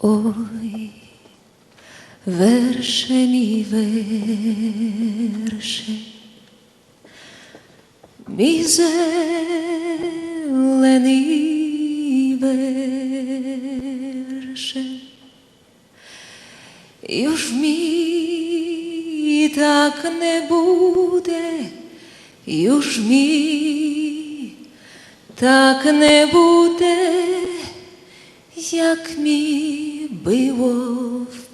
Ой, верше мій мій зелений верше, Юж мій так не буде, юж мій так не буде, як мій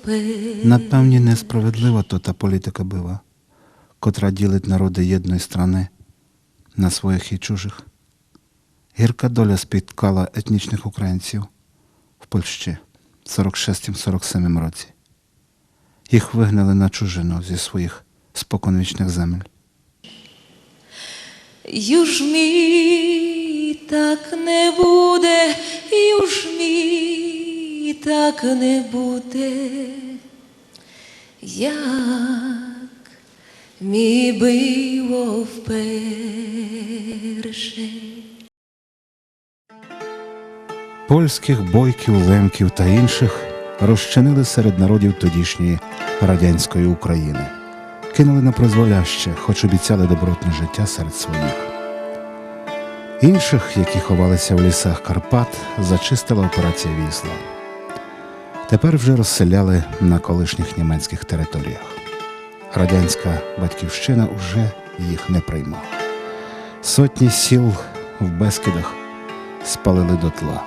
вперед. Напевні, несправедлива то та політика бива, котра ділить народи єдної страни на своїх і чужих. Гірка доля спіткала етнічних українців в Польщі в 46-47 році. Їх вигнали на чужину зі своїх споконвічних земель. Юж мій так не буде, юж мій так не буде, як мій било вперше. Польських бойків, лемків та інших розчинили серед народів тодішньої радянської України, кинули на призволяще, хоч обіцяли добротне життя серед своїх. Інших, які ховалися в лісах Карпат, зачистила операція Вісла. Тепер вже розселяли на колишніх німецьких територіях. Радянська батьківщина уже їх не приймала. Сотні сіл в Бескидах спалили дотла.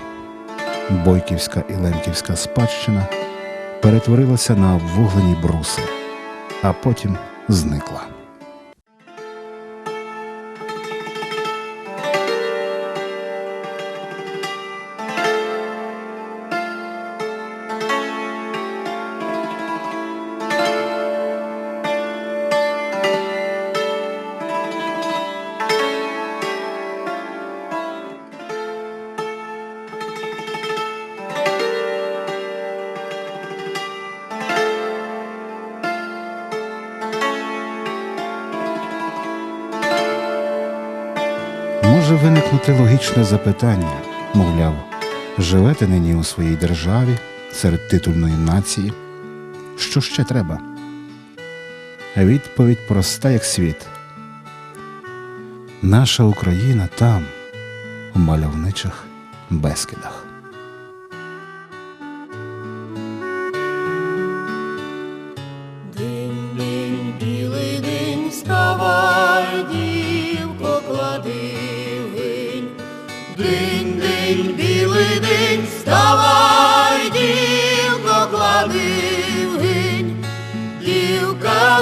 Бойківська і Лемківська спадщина перетворилася на обвуглені бруси, а потім зникла. Виникнути логічне запитання, мовляв, живете нині у своїй державі серед титульної нації. Що ще треба? Відповідь проста, як світ. Наша Україна там, у мальовничих безкидах.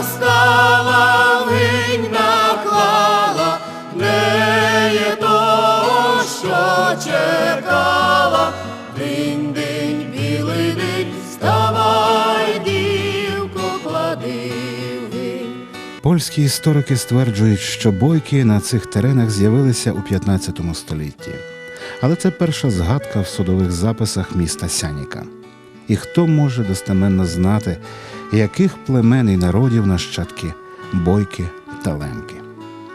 Стала, гинь наклала, не є то, що чекала. День, день, білий день, вставай, дівко. Польські історики стверджують, що бойки на цих теренах з'явилися у 15 столітті. Але це перша згадка в судових записах міста Сяніка. І хто може достеменно знати, яких племен і народів нащадки бойки та лемки?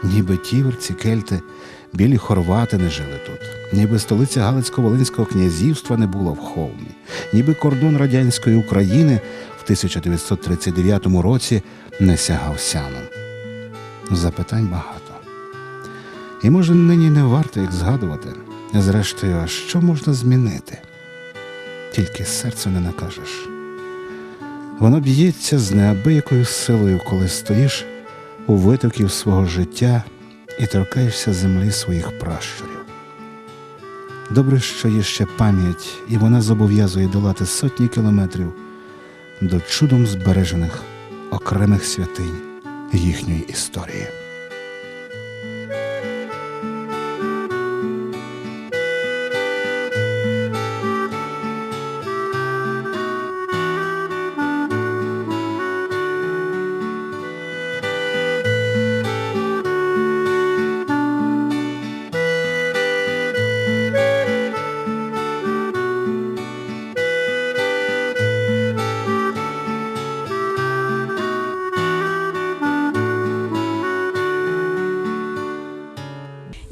Ніби тіверці, кельти, білі хорвати не жили тут, ніби столиця Галицько-Волинського князівства не була в Холмі, ніби кордон радянської України в 1939 році не сягав сяном. Запитань багато. І може нині не варто їх згадувати. Зрештою, а що можна змінити? Тільки серцю не накажеш. Воно б'ється з неабиякою силою, коли стоїш у витоків свого життя і торкаєшся землі своїх пращурів. Добре, що є ще пам'ять, і вона зобов'язує долати сотні кілометрів до чудом збережених окремих святинь їхньої історії.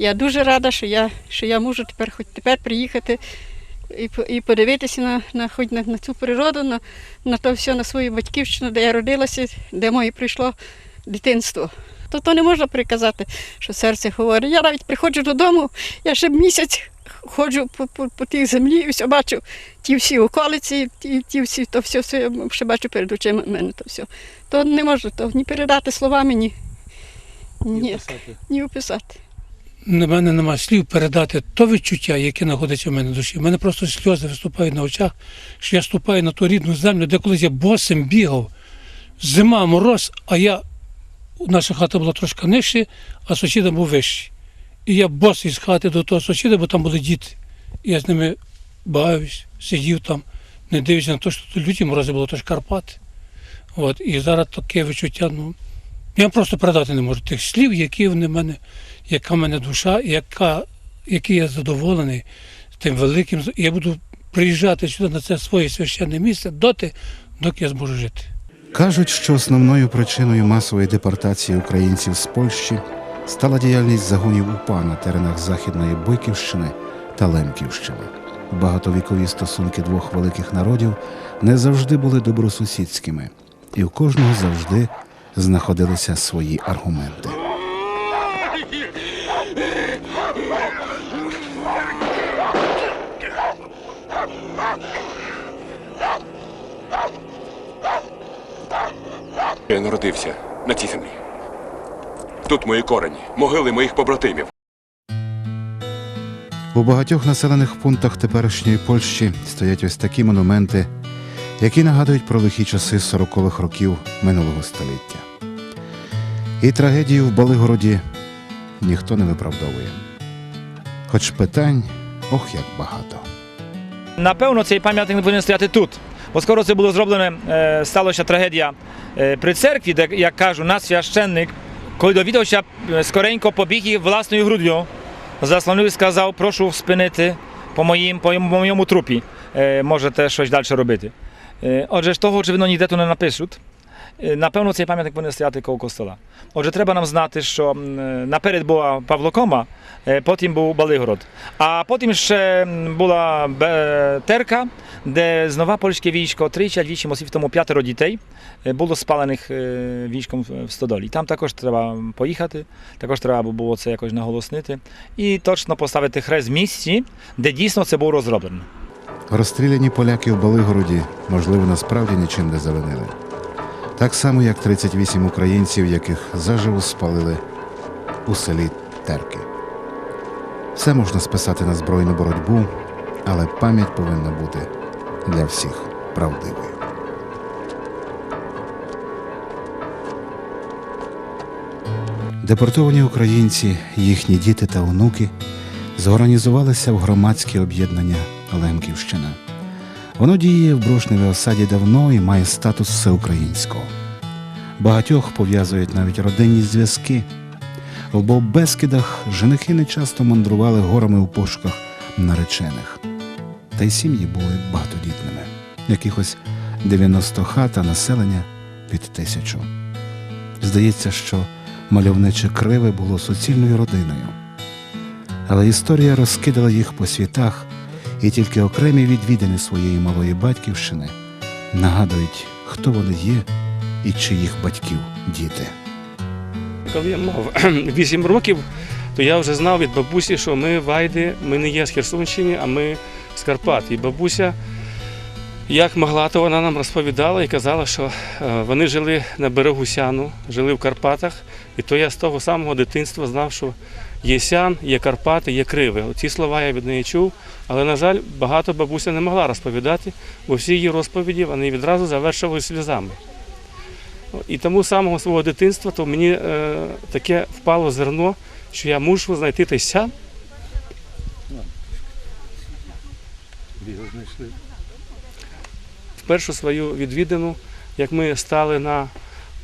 Я дуже рада, що я, що я можу тепер хоч тепер приїхати і, і подивитися на, на, хоч на, на цю природу, на, на то все, на свою батьківщину, де я родилася, де моє прийшло дитинство. То, то не можна приказати, що серце говорить. Я навіть приходжу додому, я ще місяць ходжу по, по, по тій землі і все бачу ті всі околиці, ті, ті всі, то все, все я ще бачу перед очима мене то все. То не можу то ні передати словами, ні, ні, ні описати. На мене нема слів передати то відчуття, яке знаходиться в мене в душі. У мене просто сльози виступають на очах, що я ступаю на ту рідну землю, де колись я босим бігав. Зима, мороз, а я наша хата була трошки нижче, а сусіда був вищий. І я босий з хати до того сусіда, бо там були діти. Я з ними бавився, сидів там, не дивлячись на те, що тут люті морози було, то Карпати. От, і зараз таке відчуття, ну, я просто передати не можу тих слів, які вони в мене, яка в мене душа, яка, який я задоволений тим великим. Я буду приїжджати сюди на це своє священне місце доти, доки я зможу жити. Кажуть, що основною причиною масової депортації українців з Польщі стала діяльність загонів УПА на теренах Західної Бойківщини та Лемківщини. Багатовікові стосунки двох великих народів не завжди були добросусідськими, і в кожного завжди знаходилися свої аргументи. Я народився на цій землі. Тут мої корені, могили моїх побратимів. У багатьох населених пунктах теперішньої Польщі стоять ось такі монументи, які нагадують про лихі часи 40-х років минулого століття. І трагедію в Балигороді ніхто не виправдовує. Хоч питань ох як багато. Напевно, цей пам'ятник не повинен стояти тут. Бо скоро це було зроблено, е, сталася трагедія е, при церкві, де, як кажу, наш священник, коли довідався, е, скоренько побіг і власною груддю, заслонив і сказав, прошу спинити по, моїм, по моєму- трупі. Можете щось далі робити. Отже, того, очевидно, ніде тут не напишуть. Е, Напевно, цей пам'ятник повинен стояти коло костола. Отже, треба нам знати, що наперед була Павлокома, потім був Балигород. А потім ще була Терка, де знову польське військо, тричі, двічі, мосів тому п'ятеро дітей було спалених військом в Стодолі. Там також треба поїхати, також треба було це якось наголоснити і точно поставити хрест в місці, де дійсно це було розроблено. Розстріляні поляки в Балигороді, можливо, насправді нічим не завинили. Так само, як 38 українців, яких заживо спалили у селі Терки. Все можна списати на збройну боротьбу, але пам'ять повинна бути для всіх правдивою. Депортовані українці, їхні діти та онуки зорганізувалися в громадське об'єднання Лемківщина. Воно діє в Брушневій осаді давно і має статус всеукраїнського. Багатьох пов'язують навіть родинні зв'язки. В Бескидах женихи не часто мандрували горами у пошуках наречених. Та й сім'ї були багатодітними. Якихось 90 хат, а населення під тисячу. Здається, що мальовниче криве було суцільною родиною. Але історія розкидала їх по світах, і тільки окремі відвідини своєї малої батьківщини нагадують, хто вони є і чиїх батьків діти. Коли я мав 8 років, то я вже знав від бабусі, що ми вайди, ми не є з Херсонщини, а ми з Карпат. І бабуся, як могла, то вона нам розповідала і казала, що е, вони жили на берегу Сяну, жили в Карпатах. І то я з того самого дитинства знав, що є Сян, є Карпати, є Криве. Ці слова я від неї чув, але, на жаль, багато бабуся не могла розповідати, бо всі її розповіді вони відразу завершували сльозами. І тому з самого свого дитинства то мені е, таке впало зерно, що я мушу знайти той сян. В першу свою відвідину, як ми стали на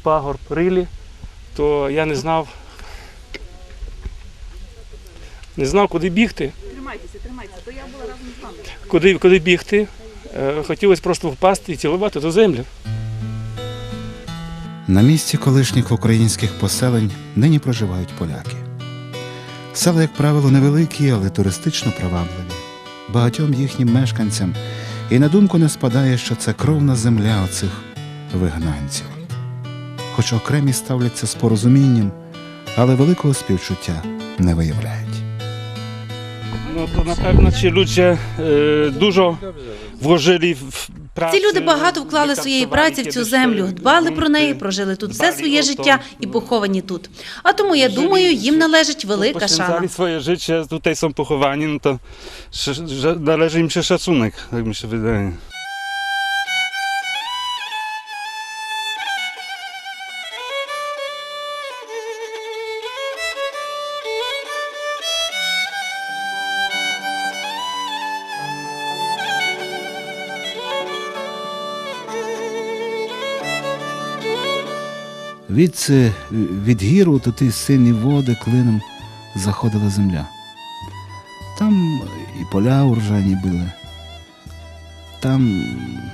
пагорб Рилі, то я не знав, не знав, куди бігти. Тримайтеся, тримайтеся, то я була разом з вами. Куди, куди бігти? Е, Хотілося просто впасти і цілувати ту землю. На місці колишніх українських поселень нині проживають поляки. Села, як правило, невеликі, але туристично привабливі. багатьом їхнім мешканцям, і на думку не спадає, що це кровна земля оцих вигнанців. Хоч окремі ставляться з порозумінням, але великого співчуття не виявляють. No to na pewno ci ludzie e, dużo włożyli w w pracę. Ці люди багато вклали своєї праці в цю землю, дбали про неї, прожили тут все своє життя і поховані тут. А тому я думаю, їм належить велика шана. Poświęcali swoje życie, tutaj są pochowani, no to sz- że należy im się szacunek, tak mi się wydaje. Відси від гіру то ті сині води клином заходила земля. Там і поля урожайні були. Там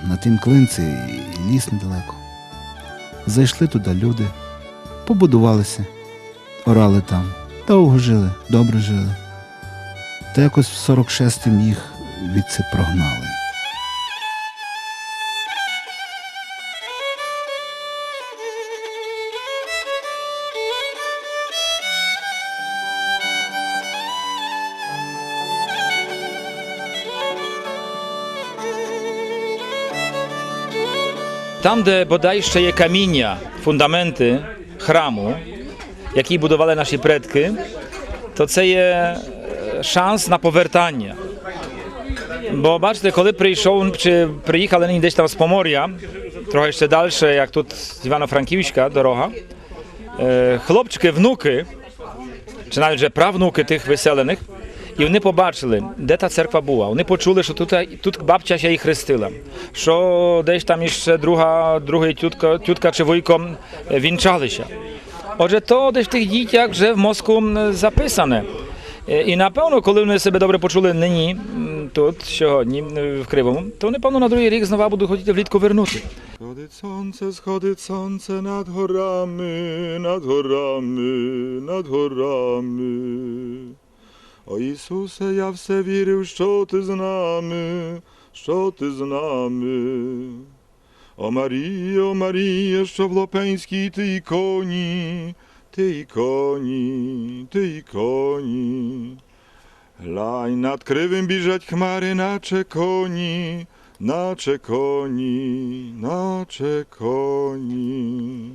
на тим клинці і ліс недалеко. Зайшли туди люди, побудувалися, орали там, довго жили, добре жили. Та якось в 46-м їх відси прогнали. Там, де бодай ще є каміння, фундаменти храму, які будували наші предки, то це є шанс на повертання. Бо бачите, коли прийшов чи приїхали нині десь там з Помор'я, трохи ще далі, як тут з Івано-Франківська дорога, хлопчики, внуки, чи навіть вже правнуки тих виселених, і вони побачили, де та церква була. Вони почули, що тут, тут бабця ще їх хрестила, що десь там іще друга, другий тютка, тютка чи вуйко вінчалися. Отже, то десь в тих дітях вже в мозку записане. Е, І напевно, коли вони себе добре почули нині, тут, сьогодні, в Кривому, то вони, певно, на другий рік знову будуть хотіти влітку вернути. Сходить сонце, сходить сонце над горами, над горами, над горами. О Ісусе, я все вірив, що ти з нами, що ти з нами. О Маріє, о Маріє, що в Лопенській ти іконі, ти іконі, ти іконі. Глянь, над кривим біжать хмари, наче коні, наче коні, наче коні.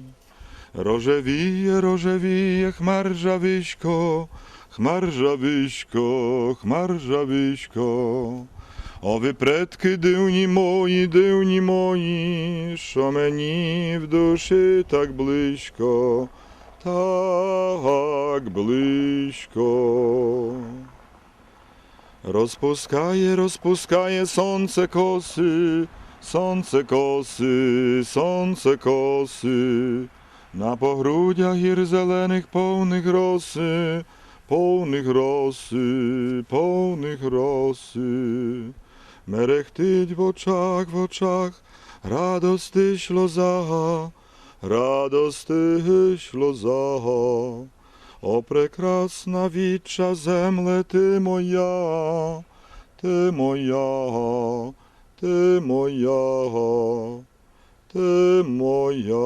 Рожевіє, рожевіє, хмар жависько, хмар жависько, хмар жависько. О ви предки дивні мої, дивні мої, що мені в душі так близько, так близько. Розпускає, розпускає сонце коси, сонце коси, сонце коси, на погрудях гір зелених повних роси, повних роси, повних роси. Мерехтить в очах, в очах, радости шлоза, радости шлоза. О, прекрасна віча земле ти моя, ти моя, ти моя, ти моя.